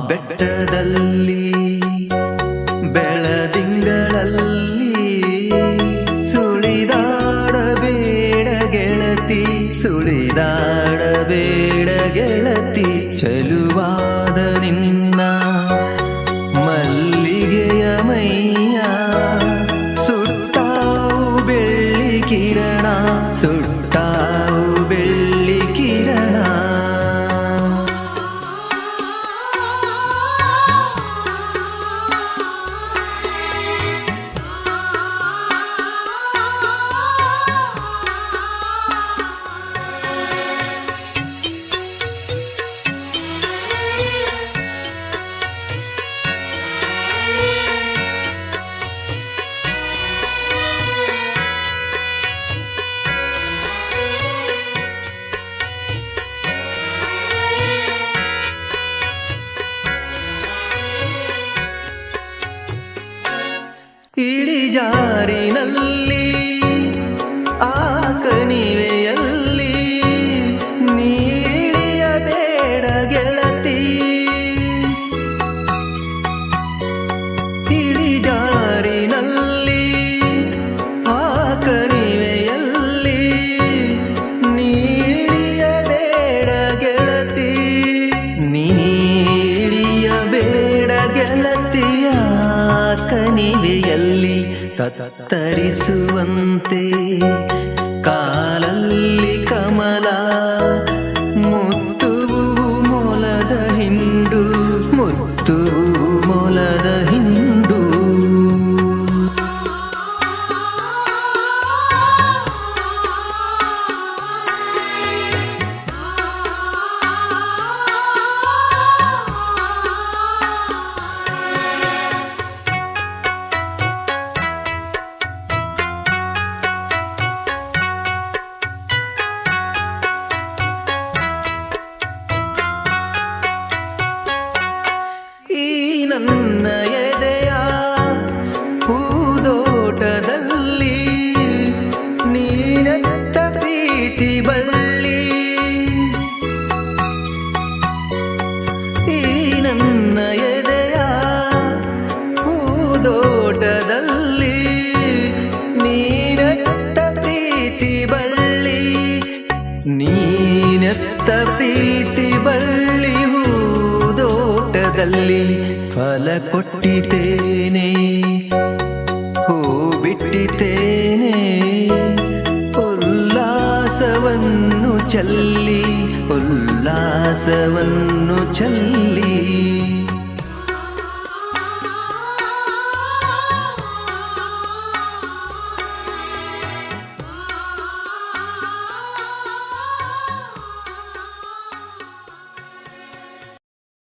ಬೆಟ್ಟದಲ್ಲಿ ಬೆಳದಿಂಗಳಲ್ಲಿ ಸುಳಿದಾಡಬೇಡ ಗೆಳತಿ ಸುಳಿದಾಡಬೇಡ ಗೆಳತಿ ಚಲುವಾದ ನಿನ್ನ ಮಲ್ಲಿಗೆಯ ಮೈಯ ಸುಟ್ಟಾವು ಬೆಳ್ಳಿ ಕಿರಣ ಸುಟ್ಟಾವು जारी ತತ್ತರಿಸುವಂತೆ ಕಾಲಲ್ಲಿ ಕಮಲ ಪ್ರೀತಿ ಬಳ್ಳಿ ಹೂದೋಟದಲ್ಲಿ ಫಲ ಕೊಟ್ಟಿದ್ದೇನೆ. ಹೂ ಬಿಟ್ಟಿದ್ದೇನೆ ಉಲ್ಲಾಸವನ್ನು ಚಲ್ಲಿ ಉಲ್ಲಾಸವನ್ನು ಚಲ್ಲಿ.